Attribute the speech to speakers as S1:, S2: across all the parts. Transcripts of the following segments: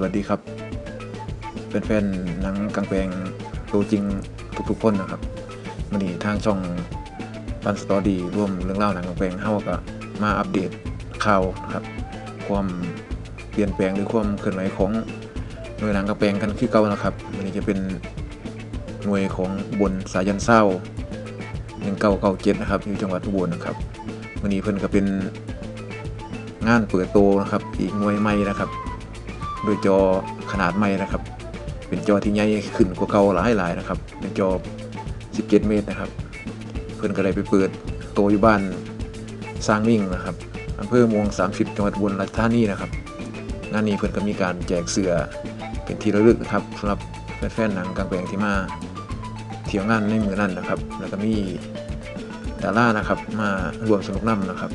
S1: สวัสดีครับเป็นแฟนหนังกลางแปลงตัวจริงทุกๆคนนะครับมันนี้ทางช่องปันสตอดีร่วมเรื่องเล่าหนังกลางแปลงเฮาก็มาอัปเดตข่าวนะครับ ความเปลี่ยนแปลงหรือความเคลื่อนไหวของหน่วยหนังกลางแปลงกันคือเก่านะครับมันนี้จะเป็นหน่วยของอุบนสายันเศร้า1997นะครับอยู่จังหวัดอุบลนะครับมันนี้เพิ่นก็เป็นงานเปิดโตนะครับอีกหน่วยใหม่นะครับ โดยจอขนาดใหม่นะครับ เป็นจอที่ใหญ่ขึ้นกว่าเก่าหลายหลายๆนะครับ เป็นจอ 17 เมตรนะครับ เพื่อนก็เลยไปเปิดโตอยู่บ้านสร้างมิ่งนะครับอำเภอเมวง 30 จังหวัดอุบลราชธานีนะครับ งานนี้เพื่อนก็มีการแจกเสือเป็นที่ระลึกนะครับสำหรับแฟนๆหนังกลางแปลงที่มาเที่ยวงานในมือนั้นนะครับ แล้วก็มีดารานะครับ มารวมสนุกน้ำนะครับ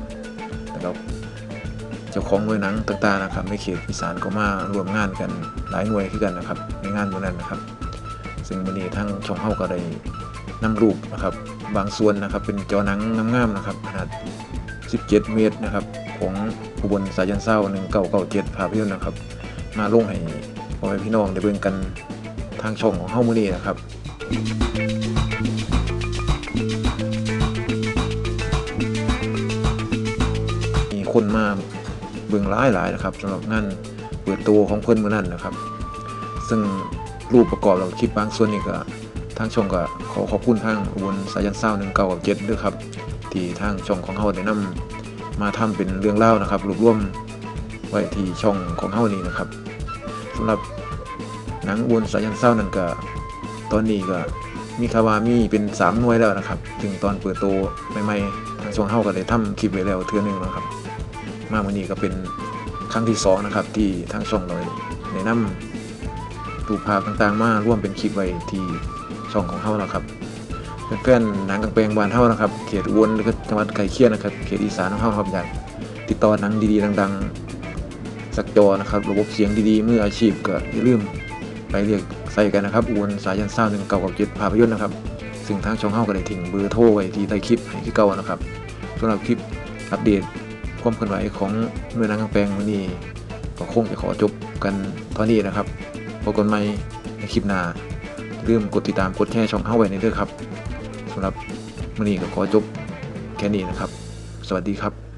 S1: แล้วก็ เจ้าของหน่วยหนังต่างๆนะครับในเขตอีสานก็มารวมงานกันหลายหน่วยขึ้นกันนะครับ ในงานวันนั้นนะครับ ซึ่งวันนี้ทั้งช่องเฮาก็ได้นำรูปนะครับ บางส่วนนะครับเป็นจอหนังงามๆนะครับขนาด 17 เมตรนะครับของอุบลสายันเศร้า1997ภาพยนตร์นะครับ มาลงให้พ่อแม่พี่น้องได้เบิ่งกันทางช่องของเฮามื้อนี้นะครับมีคนมา เบิ่งหลายหลายๆนะครับสำหรับงานเปิดตัวของเพิ่นเมื้อนั้นนะครับ ซึ่งรูปประกอบเราคลิปบางส่วนนี่ก็ทางช่องก็ขอขอบคุณทางอุบลสายันเศร้า1997ด้วยครับที่ทางช่องของเฮาได้นำมาทำเป็นเรื่องเล่านะครับรวบรวมไว้ที่ช่องของเฮานี่นะครับสำหรับหนังอุบลสายันเศร้านั่นก็ตอนนี้ก็มีข่าวามีเป็นสามหน่วยแล้วนะครับ ถึงตอนเปิดตัวใหม่ๆทางช่องเฮาก็ได้ทำคลิปไว้แล้วเทื่อนึงแล้วครับ มาวันนี้ก็เป็นครั้งที่สองนะครับที่ทางช่องเราแนะนำรูปภาพต่างๆ มาร่วมเป็นคลิปไว้ที่ช่องของเฮาแล้วครับเพื่อนๆหนังกางแปลงบ้านเฮานะครับเขตอุบลหรือก็จังหวัดไกลเคียงนะครับเขตอีสานของเฮาครับอยากติดต่อหนังดีๆดังๆ สักจอนะครับ ระบบเสียงดีๆมืออาชีพก็อย่าลืมไปเรียกใส่กันนะครับอุบลสายันเศร้าหนึ่งเก่ากับเจ็ดภาพยนตร์นะครับซึ่งทางช่องเฮาก็ได้ทิ้งเบอร์โทรไว้ที่ใต้คลิปให้ที่เก่านะครับสำหรับคลิปอัปเดต ความเคลื่อนไหวของหน่วยงานกลางแปงวันนี้ก็คงจะขอจบกันตอนนี้นะครับพบกันใหม่ในคลิปหน้าลืมกดติดตามกดแชร์ช่องเฮาไว้ในเด้อครับสำหรับวันนี้ก็ขอจบแค่นี้นะครับ สวัสดีครับ